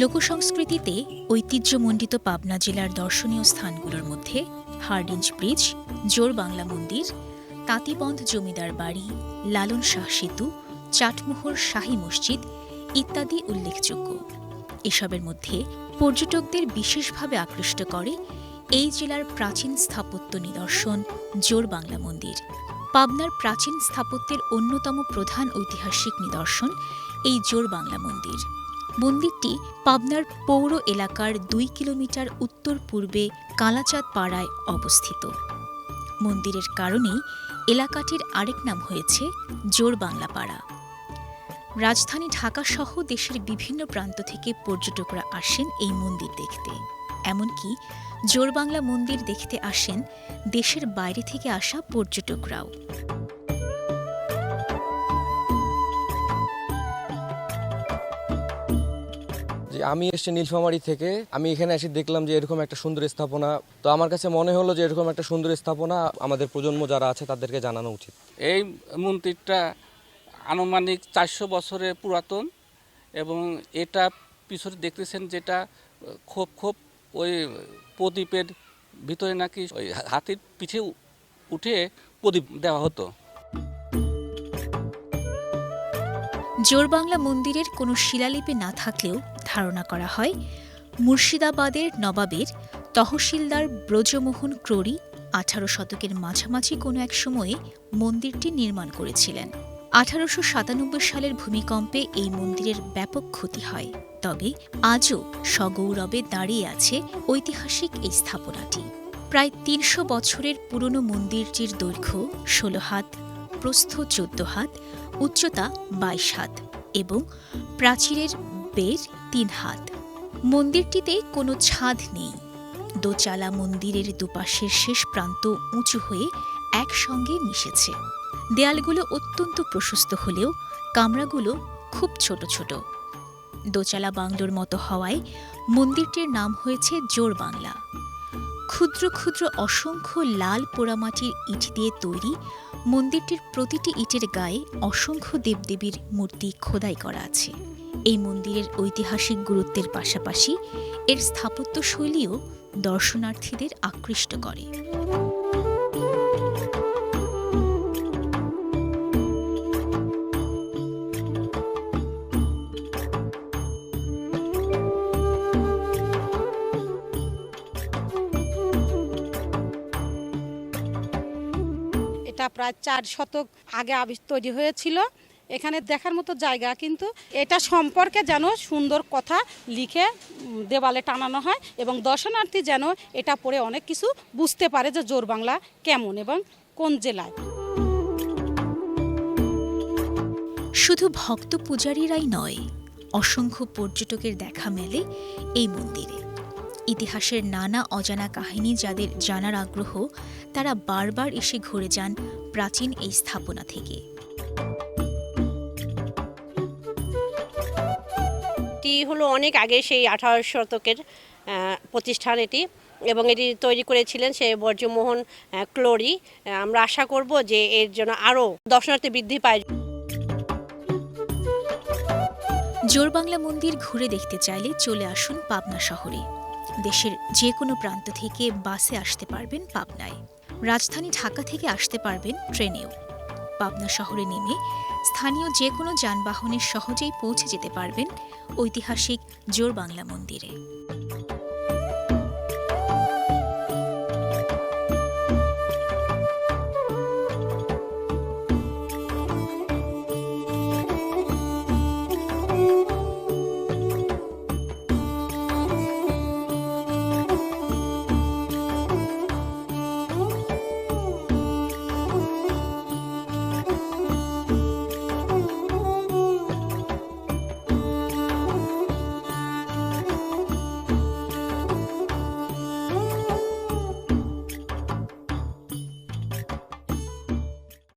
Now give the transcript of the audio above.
লোকসংস্কৃতিতে ঐতিহ্যমণ্ডিত পাবনা জেলার দর্শনীয় স্থানগুলোর মধ্যে হার্ডিঞ্জ ব্রিজ, জোর বাংলা মন্দির, তাঁতিবন্ধ জমিদার বাড়ি, লালন শাহ সেতু, চাটমোহর শাহী মসজিদ ইত্যাদি উল্লেখযোগ্য। এসবের মধ্যে পর্যটকদের বিশেষভাবে আকৃষ্ট করে এই জেলার প্রাচীন স্থাপত্য নিদর্শন জোর বাংলা মন্দির। পাবনার প্রাচীন স্থাপত্যের অন্যতম প্রধান ঐতিহাসিক নিদর্শন এই জোর বাংলা মন্দির। মন্দিরটি পাবনার পৌর এলাকার দুই কিলোমিটার উত্তর পূর্বে কালাচাঁদ পাড়ায় অবস্থিত। মন্দিরের কারণেই এলাকাটির আরেক নাম হয়েছে জোর বাংলা পাড়া। রাজধানী ঢাকা সহ দেশের বিভিন্ন প্রান্ত থেকে পর্যটকরা আসেন এই মন্দির দেখতে। এমনকি জোর বাংলা মন্দির দেখতে আসেন দেশের বাইরে থেকে আসা পর্যটকরাও। যে আমি এসেছি নীলফামারি থেকে আমি এখানে এসে দেখলাম যে এরকম একটা সুন্দর স্থাপনা। তো আমার কাছে মনে হলো যে এরকম একটা সুন্দর স্থাপনা আমাদের প্রজন্ম যারা আছে তাদেরকে জানানো উচিত। এই মন্দিরটা আনুমানিক চারশো বছরের পুরাতন এবং এটা পিছনে দেখতেছেন যেটা খোপ খোপ ওই প্রদীপের ভিতরে নাকি ওই হাতির পিঠে উঠে প্রদীপ দেওয়া হতো। জোর বাংলা মন্দিরের কোনো শিলালিপি না থাকলেও ধারণা করা হয়, মুর্শিদাবাদের নবাবের তহসিলদার ব্রজমোহন ক্রোড়ি আঠারো শতকের মাঝামাঝি কোনো এক সময়ে মন্দিরটি নির্মাণ করেছিলেন। আঠারোশো সাতানব্বই সালের ভূমিকম্পে এই মন্দিরের ব্যাপক ক্ষতি হয়, তবে আজও সগৌরবে দাঁড়িয়ে আছে ঐতিহাসিক এই স্থাপনাটি। প্রায় তিনশো বছরের পুরনো মন্দিরটির দৈর্ঘ্য ষোলো হাত, প্রস্থ চোদ্দ হাত, উচ্চতা বাইশ হাত এবং প্রাচীরের বের তিন হাত। মন্দিরটিতে কোনো ছাদ নেই। দোচালা মন্দিরের দুপাশের শেষ প্রান্ত উঁচু হয়ে একসঙ্গে মিশেছে। দেয়ালগুলো অত্যন্ত প্রশস্ত হলেও কামরাগুলো খুব ছোট ছোট। দোচালা বাংলোর মতো হওয়ায় মন্দিরটির নাম হয়েছে জোর বাংলা। ক্ষুদ্র ক্ষুদ্র অসংখ্য লাল পোড়ামাটির ইট দিয়ে তৈরি মন্দিরটির প্রতিটি ইটের গায়ে অসংখ্য দেবদেবীর মূর্তি খোদাই করা আছে। এই মন্দিরের ঐতিহাসিক গুরুত্বের পাশাপাশি এর স্থাপত্য শৈলীও দর্শনার্থীদের আকৃষ্ট করে। এটা প্রায় চার শতক আগে আবিষ তৈরি হয়েছিল। এখানে দেখার মতো জায়গা, কিন্তু এটা সম্পর্কে যেন সুন্দর কথা লিখে দেওয়ালে টানানো হয় এবং দর্শনার্থী যেন এটা পড়ে অনেক কিছু বুঝতে পারে যে জোর বাংলা কেমন এবং কোন জেলায়। শুধু ভক্ত পূজারীরাই নয়, অসংখ্য পর্যটকের দেখা মেলে এই মন্দিরে। ইতিহাসের নানা অজানা কাহিনী যাদের জানার আগ্রহ, তারা বারবার এসে ঘুরে যান প্রাচীন এই স্থাপনা থেকে। হলো অনেক আগে সেই আঠারো শতকের প্রতিষ্ঠান এটি এবং এটি তৈরি করেছিলেন সে বর্জমোহন আহ, ক্লোরি। আমরা আশা করব যে এর জন্য আরও দর্শনার্থী বৃদ্ধি পায়। জোর বাংলা মন্দির ঘুরে দেখতে চাইলে চলে আসুন পাবনা শহরে। দেশের যে কোনো প্রান্ত থেকে বাসে আসতে পারবেন পাবনায়। রাজধানী ঢাকা থেকে আসতে পারবেন ট্রেনেও। পাবনা শহরে নেমে স্থানীয় যে কোনো যানবাহনে সহজেই পৌঁছে যেতে পারবেন ঐতিহাসিক জোর বাংলা মন্দিরে।